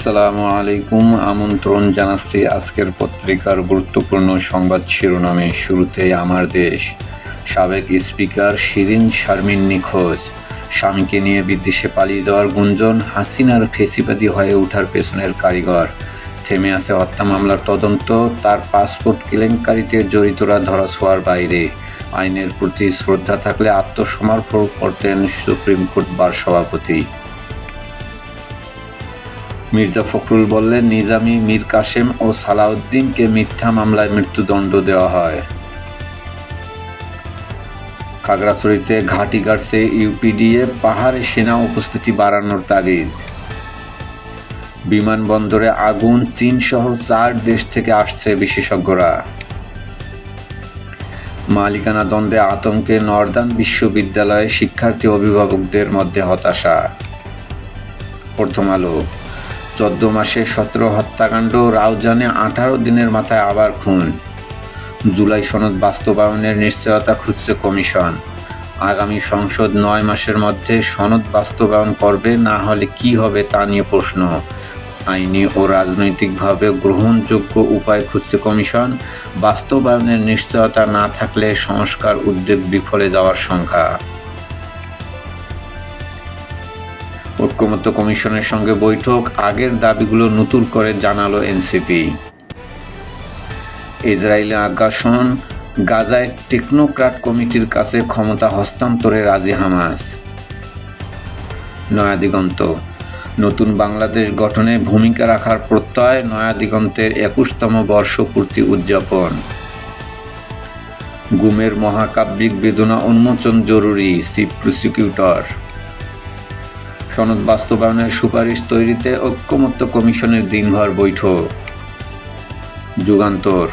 আসসালামু আলাইকুম। আমন্ত্রণ জানাচ্ছি আজকের পত্রিকার গুরুত্বপূর্ণ সংবাদ শিরোনামে। শুরুতেই আমার দেশ। সাবেক স্পিকার শিরিন শারমিন নিখোঁজ। স্বামীকে নিয়ে বিদেশে পালিয়ে যাওয়ার গুঞ্জন হাসিনার ফেসিবাদী হয়ে ওঠার পেছনের কারিগর। থেমে আছে হত্যা মামলার তদন্ত, তার পাসপোর্ট কেলেঙ্কারিতে জড়িতরা ধরা ছোঁয়ার বাইরে। আইনের প্রতি শ্রদ্ধা থাকলে আত্মসমর্পণ করতেন সুপ্রিম কোর্ট বার সভাপতি। মির্জা ফখরুল বললেন, নিজামী মীর কাসেম ও সালাউদ্দিনকে মিথ্যা মামলায় মৃত্যুদণ্ড দেওয়া হয়। খাগড়াছড়িতে ঘাঁটি গাড়ছে ইউপিডিএ, পাহাড়ে সেনা উপস্থিতি বাড়ানোর তাগিদ। বিমানবন্দরে আগুন চীন সহ চার দেশ থেকে আসছে বিশেষজ্ঞরা। মালিকানা দ্বন্দ্বে আতঙ্কে নর্দার্ন বিশ্ববিদ্যালয়ে শিক্ষার্থী অভিভাবকদের মধ্যে হতাশা। প্রথম আলো। চোদ্দ মাসে সতেরো হত্যাকাণ্ড, রাউজানে আঠারো দিনের মাথায় আবার খুন। জুলাই সনদ বাস্তবায়নের নিশ্চয়তা খুঁজছে কমিশন। আগামী সংসদ নয় মাসের মধ্যে সনদ বাস্তবায়ন করবে, না হলে কি হবে তা নিয়ে প্রশ্ন। আইনি ও রাজনৈতিকভাবে গ্রহণযোগ্য উপায় খুঁজছে কমিশন। বাস্তবায়নের নিশ্চয়তা না থাকলে সংস্কার উদ্যোগ বিফলে যাওয়ার সংখ্যা। ঐক্যমত্য কমিশনের সঙ্গে বৈঠক। আগের দাবিগুলো নতুন করে জানালো এনসিপি। ইসরায়েলের আগ্রাসন, গাজায় টেকনোক্রাট কমিটির কাছে ক্ষমতা হস্তান্তরে রাজি হামাস। নয়াদিগন্ত নতুন বাংলাদেশ গঠনে ভূমিকা রাখার প্রত্যয় নয়াদিগন্তের একুশতম বর্ষপূর্তি উদযাপন। গুমের মহাকাব্যিক বেদনা উন্মোচন জরুরি, চিফ প্রসিকিউটর। সনদ বাস্তবায়নের সুপারিশ তৈরিতে ঐক্যমত্য কমিশনের দিনভর বৈঠক। যুগান্তর।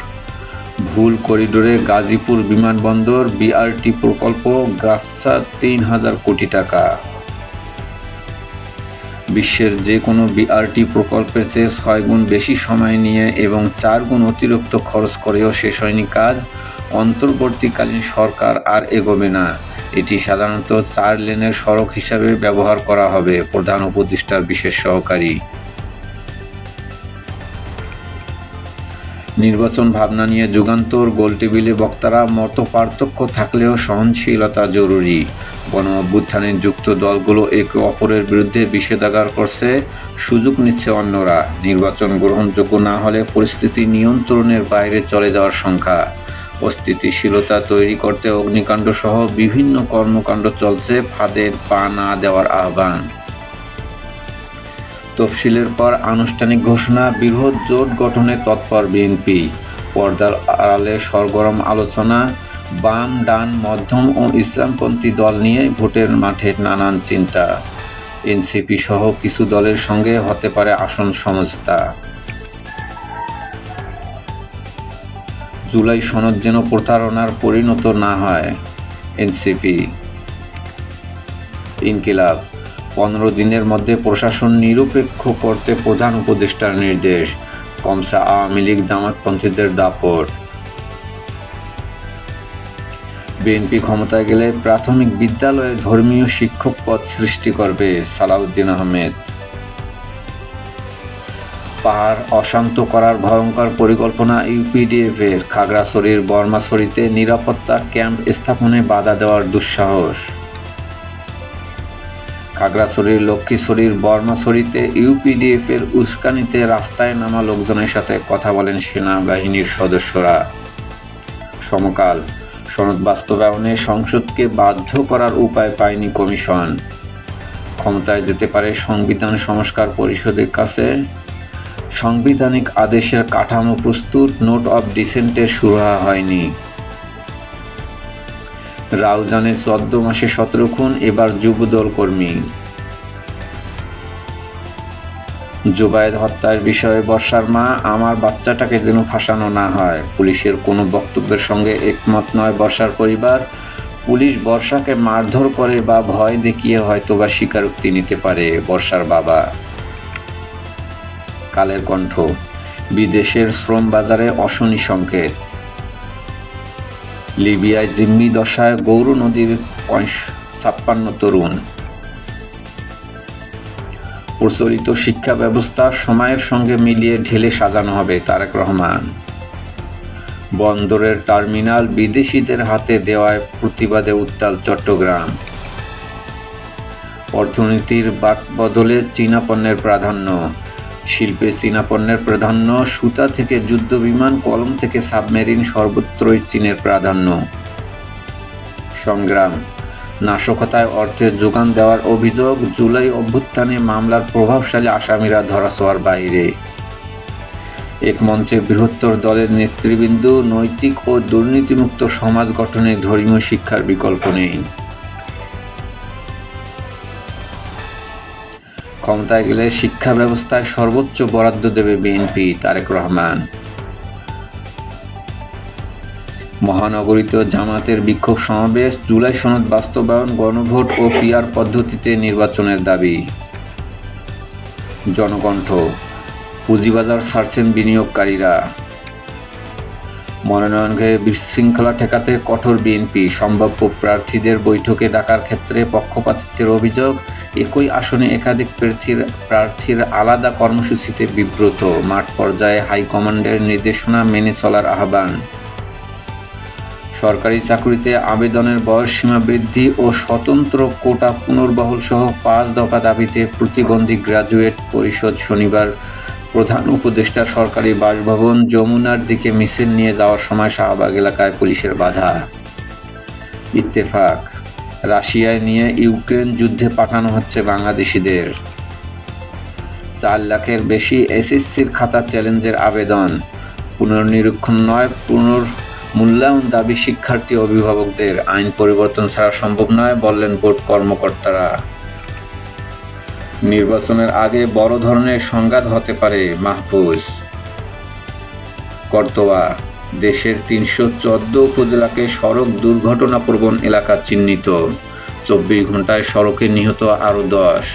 ভুল করিডোরে গাজীপুর বিমানবন্দর বিআরটি প্রকল্প গাছা তিন হাজার কোটি টাকা। বিশ্বের যে কোনো বিআরটি প্রকল্পের চেয়ে ছয় গুণ বেশি সময় নিয়ে এবং চার গুণ অতিরিক্ত খরচ করেও শেষ হয়নি কাজ অন্তর্বর্তীকালীন সরকার আর এগোবে না। এটি সাধারণত চার লেনের সড়ক হিসাবে ব্যবহার করা হবে, প্রধান উপদেষ্টার বিশেষ সহকারী। নির্বাচন ভাবনা নিয়ে যুগান্তর গোলটেবিলে বক্তারা মত পার্থক্য থাকলেও সহনশীলতা জরুরি। গণ অভ্যুত্থানে যুক্ত দলগুলো একে অপরের বিরুদ্ধে বিষেধাগার করছে, সুযোগ নিচ্ছে অন্যরা। নির্বাচন গ্রহণযোগ্য না হলে পরিস্থিতি নিয়ন্ত্রণের বাইরে চলে যাওয়ার সংখ্যা। অস্থিতিশীলতা তৈরি করতে অগ্নিকাণ্ড সহ বিভিন্ন কর্মকাণ্ড চলছে ফাঁদের পা না দেওয়ার আহ্বান। তফসিলের পর আনুষ্ঠানিক ঘোষণা, বৃহৎ জোট গঠনে তৎপর বিএনপি। পর্দার আড়ালে সরগরম আলোচনা, বাম, ডান, মধ্যম ও ইসলামপন্থী দল নিয়ে ভোটের মাঠে নানান চিন্তা। এনসিপি সহ কিছু দলের সঙ্গে হতে পারে আসন সমঝোতা। জুলাই সনদ যেন প্রতারণার পরিণত না হয়। এনসিপি, ইনকিলাব, পনেরো দিনের মধ্যে প্রশাসন নিরপেক্ষ করতে প্রধান উপদেষ্টার নির্দেশ, কমসা আওয়ামী লীগ জামাতপন্থীদের দাপট। বিএনপি ক্ষমতায় গেলে প্রাথমিক বিদ্যালয়ে ধর্মীয় শিক্ষক পদ সৃষ্টি করবে সালাউদ্দিন আহমেদ। পাহাড় অশান্ত করার ভয়ঙ্কর পরিকল্পনা ইউপিডিএফ এর খাগড়াছড়ির বর্মাছড়িতে নিরাপত্তা ক্যাম্প স্থাপনে বাধা দেওয়ার দুঃসাহস। খাগড়াছড়ির লক্ষ্মীছড়ির বর্মাছড়িতে ইউপিডিএফ এর উস্কানিতে রাস্তায় নামা লোকজনের সাথে কথা বলেন সেনাবাহিনীর সদস্যরা। সমকাল, সনদ বাস্তবায়নে সংসদকে বাধ্য করার উপায় পায়নি কমিশন। ক্ষমতায় যেতে পারে সংবিধান সংস্কার পরিষদের কাছে সাংবিধানিক আদেশের কাঠামো প্রস্তুত, নোট অব ডিসেন্টের সুরাহা হয়নি। রাউজানে চোদ্দ মাসে সতেরো খুন, এবার যুবদল কর্মী। জুবায়েদ হত্যার বিষয়ে বর্ষার মা, আমার বাচ্চাটাকে যেন ফাঁসানো না হয়। পুলিশের কোনো বক্তব্যের সঙ্গে একমত নয় বর্ষার পরিবার। পুলিশ বর্ষাকে মারধর করে বা ভয় দেখিয়ে হয়তো বা স্বীকারোক্তি নিতে পারে বর্ষার বাবা। কালের কণ্ঠ। বিদেশের শ্রম বাজারে অশনি সংকেত। লিবিয়ায় জিম্মি দশায় গৌর নদীর ছাপ্পান্ন তরুণ। প্রচলিত শিক্ষা ব্যবস্থা সময়ের সঙ্গে মিলিয়ে ঢেলে সাজানো হবে তারেক রহমান। বন্দরের টার্মিনাল বিদেশিদের হাতে দেওয়ায় প্রতিবাদে উত্তাল চট্টগ্রাম। অর্থনীতির বাক বদলে চীনা পণ্যের প্রাধান্য। শিল্পে চীনা পণ্যের প্রাধান্য, সুতা থেকে যুদ্ধ বিমান কলম থেকে সাবমেরিন, সর্বত্রই চীনের প্রাধান্য। সংগ্রাম। নাশকতায় অর্থের যোগান দেওয়ার অভিযোগ, জুলাই অভ্যুত্থানে মামলার প্রভাবশালী আসামিরা ধরাছোঁয়ার বাইরে। এক মঞ্চে বৃহত্তর দলের নেতৃবৃন্দ নৈতিক ও দুর্নীতিমুক্ত সমাজ গঠনে ধর্মীয় শিক্ষার বিকল্প নেই। ক্ষমতায় গেলে শিক্ষা ব্যবস্থায় সর্বোচ্চ বরাদ্দ দেবে বিএনপি তারেক রহমান। মহানগরীতে জামাতের বিক্ষোভ সমাবেশ, জুলাই সনদ বাস্তবায়ন, গণভোট ও পিআর পদ্ধতিতে নির্বাচনের দাবি। জনকণ্ঠ, পুঁজিবাজার ছাড়ছেন বিনিয়োগকারীরা। মনোনয়নকে বিশৃঙ্খলা ঠেকাতে কঠোর বিএনপি, সম্ভাব্য প্রার্থীদের বৈঠকে ডাকার ক্ষেত্রে পক্ষপাতিত্বের অভিযোগ একই আসনে একাধিক প্রার্থীর প্রার্থীর আলাদা কর্মসূচিতে বিব্রত। মাঠ পর্যায়ে হাইকমান্ডের নির্দেশনা মেনে চলার আহ্বান। সরকারি চাকরিতে আবেদনের বয়স সীমা বৃদ্ধি ও স্বতন্ত্র কোটা পুনর্বহল সহ পাঁচ দফা দাবিতে প্রতিবন্ধী গ্রাজুয়েট পরিষদ শনিবার প্রধান উপদেষ্টা সরকারি বাসভবন যমুনার দিকে মিছিল নিয়ে যাওয়ার সময় শাহবাগ এলাকায় পুলিশের বাধা। ইত্তেফাক রাশিয়ায় নিয়ে ইউক্রেন যুদ্ধে পাঠানো হচ্ছে বাংলাদেশিদের। চার লাখের বেশি এসএসসির খাতা চ্যালেঞ্জের আবেদন। পুনর্নিরীক্ষণ নয় পুনর মূল্যায়ন দাবি শিক্ষার্থী অভিভাবকদের। আইন পরিবর্তন ছাড়া সম্ভব নয়, বললেন বোর্ড কর্মকর্তারা। নির্বাচনের আগে বড় ধরনের সংঘাত হতে পারে মাহফুজ। কর্তোয়া দেশের তিনশো চোদ্দ উপজেলাকে সড়ক দুর্ঘটনা প্রবণ এলাকা চিহ্নিত। চব্বিশ ঘন্টায় সড়কে নিহত আরও দশ।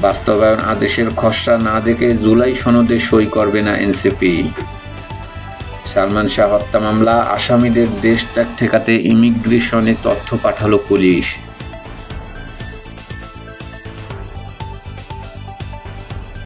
বাস্তবায়ন আদেশের খসড়া না দেখে জুলাই সনদে সই করবে না এনসিপি। সালমান শাহ হত্যা মামলা, আসামিদের দেশ ত্যাগ ঠেকাতে ইমিগ্রেশনে তথ্য পাঠালো পুলিশ।